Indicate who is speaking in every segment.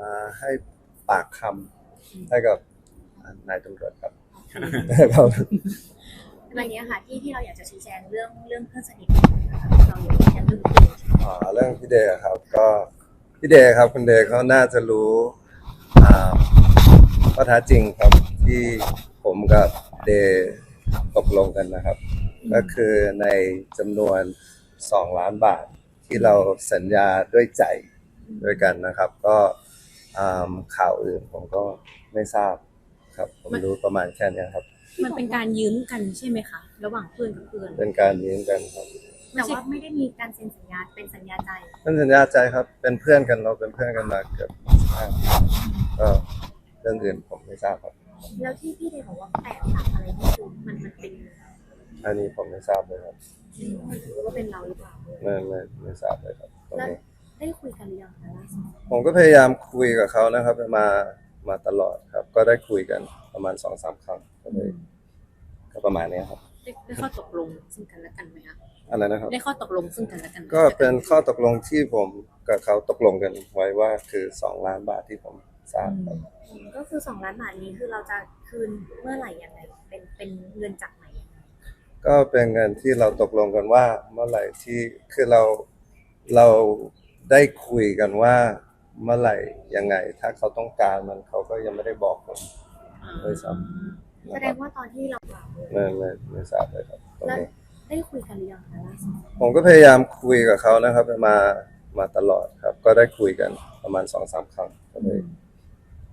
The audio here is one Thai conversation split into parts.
Speaker 1: มาให้ปากคำให้กับนายตำรวจครับครับ
Speaker 2: วันนี้ค่ะที่ที่เราอยากจะชี้แจงเรื่องเรื่องเพื่อนสนิทนะคะเราอยากชี้แจงเรื่องนี้
Speaker 1: อ่าเรื่องพี่เดย์ครับ ก็พี่เดย์ครับคุณเดย์เขาน่าจะรู้อ่าข้อเท้าจริงครับที่ผมกับเดย์ตกลงกันนะครับ ก็คือในจำนวน 2 ล้านบาทที่เราสัญญาด้วยใจด้วยกันนะครับ ก็อ่า ข่าวอื่นผมก็ไม่ทราบครับ ผมรู้ประมาณแค่เนี้ยครับ
Speaker 3: มันเป็นการยืมกันใช่ไหมคะระหว่างเพื่อนกับเพื่อน
Speaker 1: เป็นการยืมกันครับ
Speaker 2: แต่ว่าไม่ได้มีการเซ็นสัญญาเป็นสัญญาใจ
Speaker 1: เป็นสัญญาใจครับ เป็นเพื่อนกันเราเป็นเพื่อนกันมาเกือบห้าปีก็เรื่องอื่นผมไม่ทราบครับ
Speaker 2: แล้วที่พี่เดย์บอกว่าแปดหลักอะไรนี่คือมันมันเป็น
Speaker 1: อันนี้ผมไม่ทราบเลยครับ
Speaker 2: มันถือว่าเป็นเราหรือเปล่า
Speaker 1: ไม่ไม่ไม่ทราบเลยครับตรง
Speaker 2: แล้ว
Speaker 1: นี้
Speaker 2: ได้คุย
Speaker 1: ผมก็พยายามคุยกับเขานะครับ มามาตลอดครับ ก็ได้คุยกันประมาณสองสามครั้งก็เลยก็ประมาณนี้ครับ
Speaker 3: ได้ได้ข้อตกลงซึ่งกันและกันไหมคะ
Speaker 1: อะไรนะครับ
Speaker 3: ได้ข้อตกลงซึ่งกันและกันไหม
Speaker 1: ก็เป็นข้อตกลงที่ผมกับเขาตกลงกันไว้ว่าคือสองล้านบาทที่ผมทราบครับ
Speaker 2: ก็คือสองล้านบาทนี้คือเราจะคืนเมื่อไหร่ยังไง เป็นเป็นเงินจากไหนยังไง
Speaker 1: ก็เป็นเงินที่เราตกลงกันว่าเมื่อไหร่ที่คือเราเราได้คุยกันว่า เมื่อไหร่ยังไง ถ้าเขาต้องการมันเขาก็ยังไม่ได้บอกผม
Speaker 3: อ่า
Speaker 1: เลยซ้
Speaker 2: แสดงว่าตอนที่เรา
Speaker 1: ไม่ไม่ไม่ทราบเลยครับตรง
Speaker 2: แล้ว
Speaker 1: นี้
Speaker 2: ได้คุยกันหรือยังคะล่าสุด
Speaker 1: ผมก็พยายามคุยกับเขานะครับมามาตลอดครับ ก็ได้คุยกันประมาณสองสามครั้งก็เลย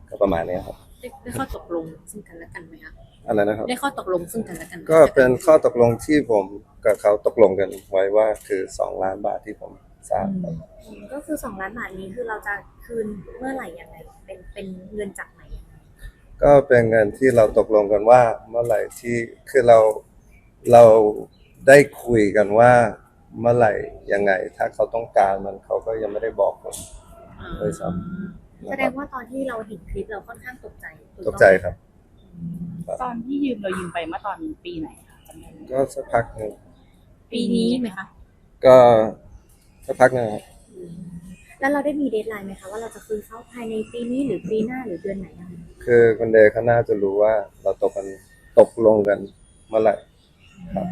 Speaker 1: ก็ประมาณนี้ครับ
Speaker 3: ได้ได้ข้อตกลงซึ่งกันและกันไหมคะ
Speaker 1: อะไรนะครับ
Speaker 3: ได้ข้อตกลงซึ่งกันและกันไหม
Speaker 1: ก็เป็นข้อตกลงที่ผมกับเขาตกลงกันไว้ว่าคือสองล้านบาทที่ผม ทราบครับ
Speaker 2: ก็คือสองล้านบาทนี้คือเราจะคืนเมื่อไหร่ยังไงเป็นเป็นเงินจากไหนยังไง
Speaker 1: ก็เป็นเงินที่เราตกลงกันว่าเมื่อไหร่ที่คือเราเราได้คุยกันว่าเมื่อไหร่ยังไง ถ้าเขาต้องการมันเขาก็ยังไม่ได้บอกผม
Speaker 3: อ่า
Speaker 1: เลยซ้
Speaker 2: แสดงว่าตอนที่เราเห็นคลิปเราค่อนข้างตกใจถู
Speaker 1: ต
Speaker 2: ต้อง
Speaker 1: กใจครับ
Speaker 4: ตอนที่ยืมเรายืมไปเมื่อตอนปีไหนคะจำได้ไหม
Speaker 1: ก็สักพักหนึ่ง
Speaker 3: ปีนี้ไหมคะ
Speaker 1: ก็ สักพักหนึ่งครับ
Speaker 2: แล้วเราได้มีเดทไลน์ไหมคะว่าเราจะคืนเขาภายในปีนี้หรือปีหน้าหรือเดือนไหนยังไง
Speaker 1: คือคุณเดย์เขาน่าจะรู้ว่าเราตกกันตกลงกันเมื่อไหร่ครับ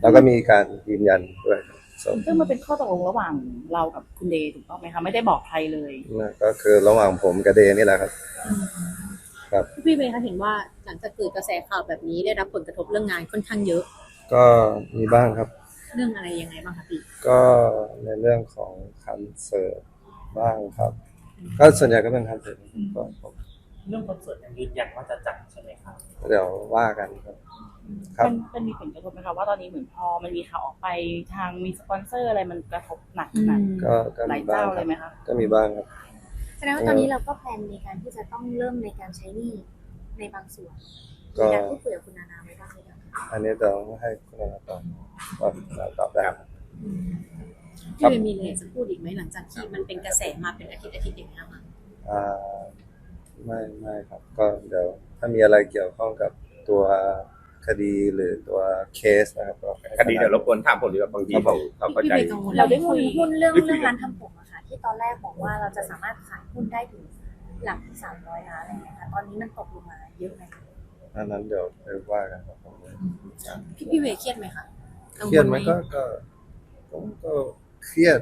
Speaker 1: แล้วก็มีการยืนยันด้วยครับ So
Speaker 4: ซึ่งมันเป็นข้อตกลงระหว่างเรากับคุณเดย์ถูกต้องไหมคะ ไม่ได้บอกใครเลย
Speaker 1: นั่นก็คือระหว่างผมกับเดย์นี่แหละครับครับ
Speaker 3: พี่เมย์คะเห็นว่าหลังจากเกิดกระแสข่าวแบบนี้ได้รับผลกระทบเรื่องงานค่อนข้างเยอะ
Speaker 1: ก็มีบ้างครับ
Speaker 3: เรื่องอะไรยังไงบ้างคะพี่
Speaker 1: ก็ในเรื่องของคอนเสิร์ตบ้างครับ ก็ส่วนใหญ่ก็เป็นคอนเสิร์ตก็ผม
Speaker 5: เรื่องคอนเสิร์ตยังยืนยันว่าจะจัดใช่ไหมครับ
Speaker 1: เดี๋ยวว่ากันครับ ครับ
Speaker 4: มันมันมีผลกระทบไหมคะว่าตอนนี้เหมือนพอมันมีข่าวออกไปทางมีสปอนเซอร์อะไรมันกระทบหนักขนาด
Speaker 1: ก็ก็
Speaker 4: หลา
Speaker 1: มี
Speaker 4: ย
Speaker 1: บ้าง
Speaker 4: เจ้า
Speaker 1: ค
Speaker 4: เล
Speaker 1: รับ
Speaker 4: ยไหมคะ
Speaker 1: ก็มีบ้างครับ
Speaker 2: แสดงว่าตอนนี้เราก็แพลนในการที่จะต้องเริ่มในการใช้หนี้ในบางส่วน
Speaker 1: ก็
Speaker 2: มีการพูดคุยกับคุณนานาไว้บ้างหรื อยังคะ
Speaker 1: อันนี้เดี๋ยวให้คุณนาตอบว่าเราตอบได้ครับ
Speaker 3: พี่เมย์มีอะไรจะพูดอีกไหมหลังจากที่มันเป็นกระแสมาเป็นอาทิตย์อาทิตย์อย่างนี้ยค่ะ
Speaker 1: อ่าไม่ไม่ครับ ก็เดี๋ยวถ้ามีอะไรเกี่ยวข้องกับตัวคดีหรือตัวเคสนะครับก็
Speaker 6: คดีเดี๋ยวรบกวนถามผมดีกว่าบางทีเขาเขาเข้า
Speaker 3: พี่
Speaker 6: ใจ
Speaker 3: เมย์กังวล
Speaker 2: เรา
Speaker 3: เรา
Speaker 2: ได้
Speaker 3: ได้
Speaker 2: หุ้
Speaker 3: คุ
Speaker 2: น
Speaker 3: ย
Speaker 2: หุ้นเรื่อง
Speaker 6: ได้คุย
Speaker 2: เรื่องร้านทำผมอะค่ะ ที่ตอนแรกบอกว่าเราจะสามารถขายหุ้นได้ถึงหลักสามร้อยล้านอะไรอย่างเงี้ยค่ะตอนนี้มันตกลงมาเยอะไหมคะ
Speaker 1: อันนั้นเดี๋ยวไปว่ากันครับผม
Speaker 3: พี่พี่เมย์เครียดไหมคะกังวล
Speaker 1: เครียดไหมก็ก็ผมก็เครียด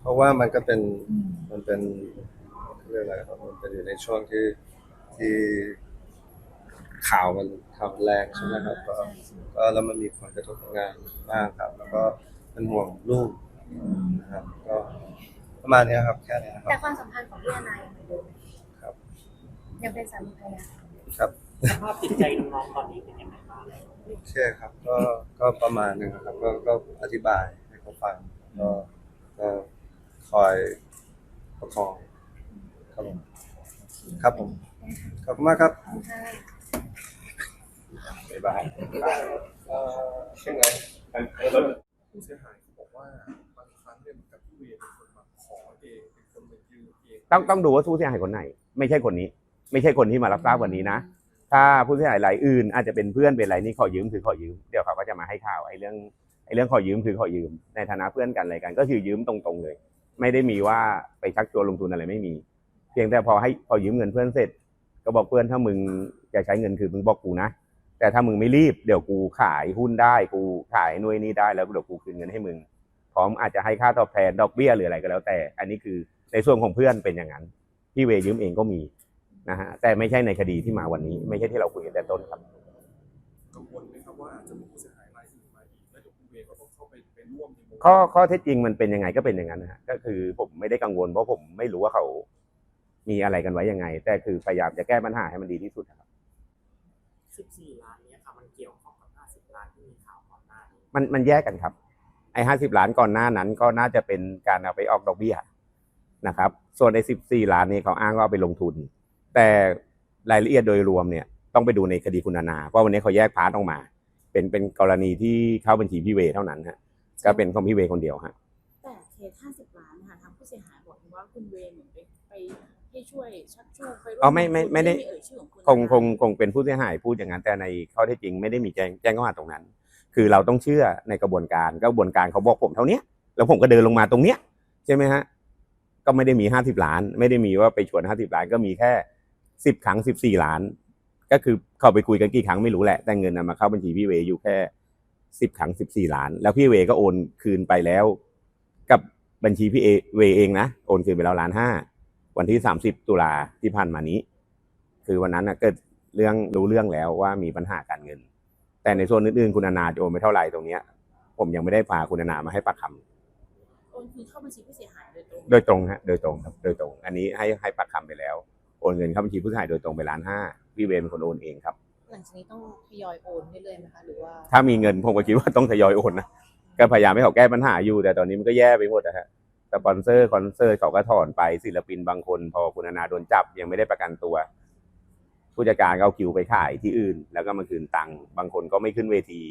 Speaker 1: เพราะว่ามันก็เป็นมันเป็นเรื่องอะไรครับมันเป็นอยู่ในช่วงที่ที่ข่าวมันข่าวแรงใช่ไหมครับก็ก็แล้วมันมีผลกระทบกับงานมากครับ แล้วก็เป็นห่วงลูกนะครับ ก็ประมาณนี้ครับแค่นี้นะค
Speaker 2: แต่
Speaker 1: รับ
Speaker 2: ความสัมพันธ์ของพี่นานายังเหมือนเดิมไหม
Speaker 1: ครับ
Speaker 2: ยังเป็นสามีภรรยา
Speaker 1: ครับ
Speaker 5: สภาพจิตใจน้องๆตอนนี้เป็นยังไงบ้าง
Speaker 1: โอเคครับก็ก็ประมาณหนึงครับก็ก็อธิบายให้เขาฟังก็ก็คอยประคองครับผมครับผมขอบคุณมากครับ
Speaker 2: ขอบคุณค่ะ
Speaker 6: บ๊ายบาย
Speaker 1: เอ่อยังไง
Speaker 7: ผู้เสียหายเขาบอกว่าบางครั้งเนี่ยเหมือนกับพี่เวย์เป็นคนมาขอเองเป็นคนมายืมเอง
Speaker 6: ต้องต้องดูว่าผู้เสียหายคนไหน ไม่ใช่คนนี้ ไม่ใช่คนที่มารับทราบวันนี้นะ ถ้าผู้เสียหายรายอื่น อาจจะเป็นเพื่อนเป็นอะไรนี่ขอยืมคือขอยืมเดี๋ยวเขาก็จะมาให้ข่าวไอ้เรื่องไอ้เรื่องขอยืมคือขอยืม ในฐานะเพื่อนกันอะไรกัน ก็คือยืมตรงๆเลย ไม่ได้มีว่าไปชักชวนลงทุนอะไรไม่มี เพียงแต่พอให้พอยืมเงินเพื่อนเสร็จ ก็บอกเพื่อนถ้ามึงจะใช้เงินคือมึงบอกกูนะแต่ถ้ามึงไม่รีบเดี๋ยวกูขายหุ้นได้กูขายหน่วยนี้ได้แล้วเดี๋ยวกูคืนเงินให้มึงพร้อมอาจจะให้ค่าตอบแทนดอกเบี้ยหรืออะไรก็แล้วแต่ อันนี้คือในส่วนของเพื่อนเป็นอย่างนั้น พี่เวยืมเองก็มี นะฮะแต่ไม่ใช่ในคดีที่มาวันนี้ ไม่ใช่ที่เราคุยกันแต่ต้นครับ
Speaker 7: กังวลไหมครับว่าอาจจะมีผู้เสียหายรายอื่นมาอีกแล้วเดี๋ยวคุณเวย์ก็ต้องเข้าไปเป็นร่วมในวง
Speaker 6: ข้อข้อเท็จจริงมันเป็นยังไงก็เป็นอย่างนั้นนะฮะก็คือผมไม่ได้กังวลเพราะผมไม่รู้ว่าเขามีอะไรกันไว้ยังไง แต่คือพยายามจะแก้ปัญหาให้มันดีที่สุดครับ
Speaker 5: 14 ล้านเนี้ค่ะมันเกี่ยวข้องกับ 50 ล้านที่มีข่าวก่อนหน้านี้
Speaker 6: มันมันแยกกันครับ ไอ้ห้าสิบล้านก่อนหน้านั้นก็น่าจะเป็นการเอาไปออกดอกเบี้ยนะครับ ส่วนไอ้สิบสี่ล้านนี้เขาอ้างว่าเอาไปลงทุน แต่รายละเอียดโดยรวมเนี่ยต้องไปดูในคดีคุณนานาเพราะวันนี้เขาแยกพาร์ทออกมา เป็นเป็นกรณีที่เข้าบัญชีพี่เวย์เท่านั้นฮะก็เป็นของพี่เวย์คนเดียวฮะ
Speaker 4: แต่เคสห้าสิบล้านนะคะทางผู้เสียหายบอกว่าคุณเวย์เหมือนไปไปให้ช่วยชักชวนไปร่ว
Speaker 6: อ๋อไม่ไม่ไม่ได้
Speaker 4: เอ่ยชื่อของคุณ
Speaker 6: คงคงคงเป็นผู้เสียหายพูดอย่างนั้นแต่ในข้อเท็จจริงไม่ได้มีแจ้งแจ้งข้อหาตรงนั้น คือเราต้องเชื่อในกระบวนการกระบวนการเขาบอกผมเท่าเนี้ยแล้วผมก็เดินลงมาตรงเนี้ยใช่ไหมฮะก็ไม่ได้มีห้าสิบล้าน ไม่ได้มีว่าไปชวนห้าสิบล้านก็มีแค่ สิบครั้งสิบสี่ล้าน ก็คือเข้าไปคุยกันกี่ครั้งไม่รู้แหละ แต่เงินนะมาเข้าบัญชีพี่เวย์อยู่แค่สิบครั้งสิบสี่ล้าน แล้วพี่เวย์ก็โอนคืนไปแล้ว กับบัญชีพี่เอเวย์เองนะโอนคืนไปแล้วล้านห้าวันที่สามสิบตุลาที่ผ่านมานี้ คือวันนั้นนะเกิดเรื่องรู้เรื่องแล้วว่ามีปัญหาการเงิน แต่ในส่วนอื่นๆคุณนานาจะโอนไปเท่าไหร่ตรงเนี้ย ผมยังไม่ได้พาคุณนานามาให้ปากคำ
Speaker 4: โอนคืนเข้าบัญชีผู้เสียหายโดยตรง
Speaker 6: โดยตรงฮะโดยตรงครับโดยตรง อันนี้ให้ให้ปากคำไปแล้ว โอนเงินเข้าบัญชีผู้เสียหายโดยตรงไปล้านห้าพี่เวรเป็นคนโอนเองครับ
Speaker 3: หลังจากนี้ต้องทยอยโอนเรื่อยๆไหมคะหรือว่า
Speaker 6: ถ้ามีเงินผมก็คิดว่าต้องทยอยโอนนะก็พยายามให้เขาแก้ปัญหาอยู่ แต่ตอนนี้มันก็แย่ไปหมดนะฮะสปอนเซอร์คอนเสิร์ตเขาก็ถอนไปศิลปินบางคน พอคุณนานาโดนจับยังไม่ได้ประกันตัว ผู้จัดการก็เอาคิวไปขายที่อื่น แล้วก็มาคืนตังค์บางคนก็ไม่ขึ้นเวที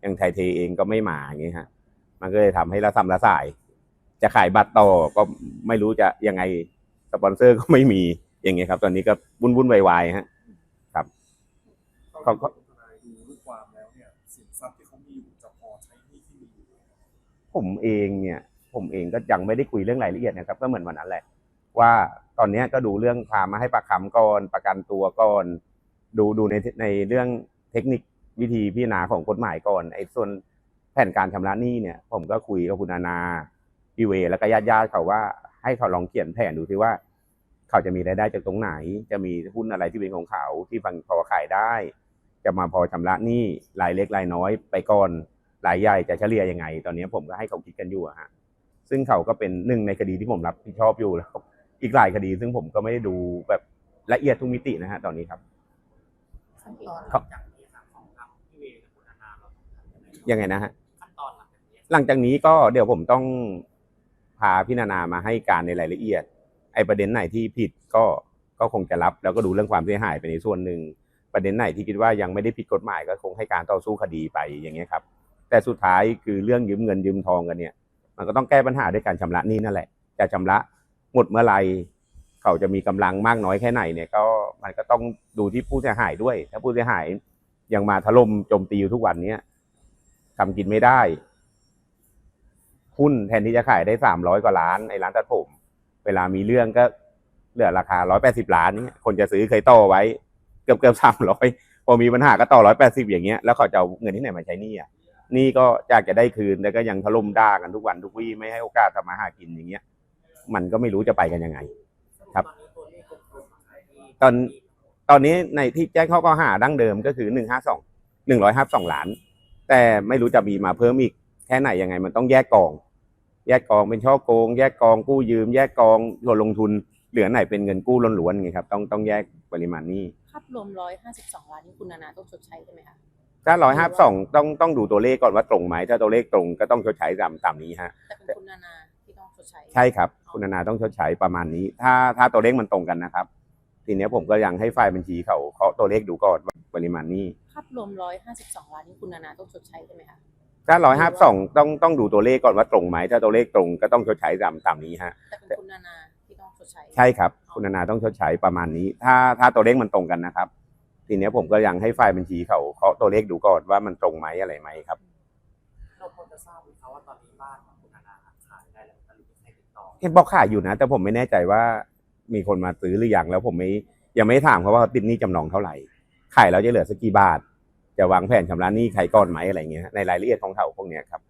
Speaker 6: อย่างไทยเทเองก็ไม่มาอย่างเงี้ยฮะมันก็เลยทำให้ระสำระสาย จะขายบัตรต่อก็ไม่รู้จะยังไงสปอนเซอร์ก็ไม่มี อย่างเงี้ยครับ ตอนนี้ก็วุ่นวุ่นวายๆฮะ
Speaker 7: เขาก็ทนายดูรูปความแล้วเนี่ยสินทรัพย์ที่เขามีอยู่จะพอใช้หนี้ที่มีอยู่ไหม
Speaker 6: ผมเองเนี่ย ผมเองก็ยังไม่ได้คุยเรื่องรายละเอียดนะครับ ก็เหมือนวันนั้นแหละ ว่าตอนเนี้ยก็ดูเรื่องพามาให้ปากคำก่อนประกันตัวก่อนดูดูในในเรื่องเทคนิควิธีพิจารณาของกฎหมายก่อนไอ้ส่วนแผนการชำระหนี้เนี่ย ผมก็คุยกับคุณนานาพี่เวแล้วก็ญาติญาติๆเขาว่าให้เขาลองเขียนแผนดูซิว่า เขาจะมีรายได้จากตรงไหน จะมีหุ้นอะไรที่เป็นของเขาที่ฟังพอขายได้ จะมาพอชำระหนี้รายเล็กรายน้อยไปก่อนรายใหญ่จะเฉลี่ยยังไง ตอนนี้ผมก็ให้เขาคิดกันอยู่อะฮะซึ่งเขาก็เป็นหนึ่งในคดีที่ผมรับผิดชอบอยู่แล้วอีกหลายคดี ซึ่งผมก็ไม่ได้ดูแบบละเอียดทุกมิตินะฮะตอนนี้ครับ
Speaker 3: ขั้นตอน
Speaker 6: ครับ
Speaker 5: จากนี้ค่ะของทางพี่เวย์และคุณนานาเราต้องทำยังไง
Speaker 6: ยังไงนะฮะ
Speaker 5: ขั้นตอนหลังจากนี้
Speaker 6: หลังจากนี้ก็เดี๋ยวผมต้องพาพี่นานามาให้การในรายละเอียด ไอ้ประเด็นไหนที่ผิดก็ก็คงจะรับ แล้วก็ดูเรื่องความเสียหายไปในส่วนหนึ่งประเด็นไหนที่คิดว่ายังไม่ได้ผิดกฎหมายก็คงให้การต่อสู้คดีไปอย่างเงี้ยครับ แต่สุดท้ายคือเรื่องยืมเงินยืมทองกันเนี่ย มันก็ต้องแก้ปัญหาด้วยการชำระหนี้นั่นแหละ จะชำระหมดเมื่อไหร่เขาจะมีกำลังมากน้อยแค่ไหนเนี่ยก็มันก็ต้องดูที่ผู้เสียหายด้วย ถ้าผู้เสียหายยังมาถล่มโจมตีอยู่ทุกวันเนี้ยทำกินไม่ได้หุ้นแทนที่จะขายได้สามร้อยกว่าล้านไอ้ร้านตัดผม เวลามีเรื่องก็เหลือราคาร้อยแปดสิบล้านเนี่ยคนจะซื้อเคยต่อไว้ เกือบเกือบสามร้อยพอมีปัญหาก็ต่อร้อยแปดสิบอย่างเงี้ยแล้วเขาจะเอาเงินที่ไหนมาใช้หนี้อะนี่ก็อยากจะได้คืนแต่ก็ยังถล่มด่ากันทุกวันทุกวี่ไม่ให้โอกาสทำมาหากินอย่างเงี้ย มันก็ไม่รู้จะไปกันยังไง ครับ
Speaker 5: ตอนนี้ตัวเลขกลมๆนะคะที่
Speaker 6: ตอนตอนนี้ในที่แจ้งข้อกล่าวหาดั้งเดิมก็คือหนึ่งห้าสองหนึ่งร้อยห้าสองล้าน แต่ไม่รู้จะมีมาเพิ่มอีกแค่ไหนยังไง มันต้องแยกกอง แยกกองเป็นช่อโกง แยกกองกู้ยืม แยกกองหล่นลงทุน เหลือไหนเป็นเงินกู้ล้วนๆไงครับต้องต้องแยกปริมาณหนี้
Speaker 3: ภาพรวมร้อยห้าสิบสองล้านนี่คุณนานาต้องชดใช้ใช่ไหมคะ
Speaker 6: ถ้าร้อยห้าสองต้องต้องดูตัวเลขก่อนว่าตรงไหมถ้าตัวเลขตรงก็ต้องชดใช้ตามตามนี้ฮะ
Speaker 3: แต่เป็นคุณนานาที่ต้องชดใช้
Speaker 6: ใช่ครับ คุณนานาต้องชดใช้ประมาณนี้ ถ้าถ้าตัวเลขมันตรงกันนะครับ ทีเนี้ยผมก็ยังให้ฝ่ายบัญชีเขาเคาะตัวเลขดูก่อนว่าปริมาณหนี้
Speaker 3: ภาพรวมร้อยห้าสิบสองล้านนี่คุณนานาต้องชดใช้ใช่ไหมคะ
Speaker 6: ถ้าร้อยห้าสองต้องต้องดูตัวเลขก่อนว่าตรงไหมถ้าตัวเลขตรงก็ต้องชดใช้ตามตามนี้ฮะ
Speaker 3: แต่เป็นคุณนานาที่ต้องชดใช้
Speaker 6: ใช่ครับ คุณนานาต้องชดใช้ประมาณนี้ ถ้าถ้าตัวเลขมันตรงกันนะครับ ทีเนี้ยผมก็ยังให้ฝ่ายบัญชีเขาเคาะตัวเลขดูก่อนว่ามันตรงไหมอะไรไหมครับ
Speaker 5: เราพอจะทราบไหมคะว่าตอนนี้บ้านของคุณนานาขายได้แล้วหรือไม่ติดต่อ
Speaker 6: เห็นบอกขายอยู่นะ แต่ผมไม่แน่ใจว่ามีคนมาซื้อหรือยังแล้วผมไม่ยังไม่ถามเขาว่าเขาติดหนี้จำนองเท่าไหร่ขายแล้วจะเหลือสักกี่บาท จะวางแผนชำระหนี้ใครก่อนไหมอะไรเงี้ยในรายละเอียดของเขาพวกเนี้ยครับ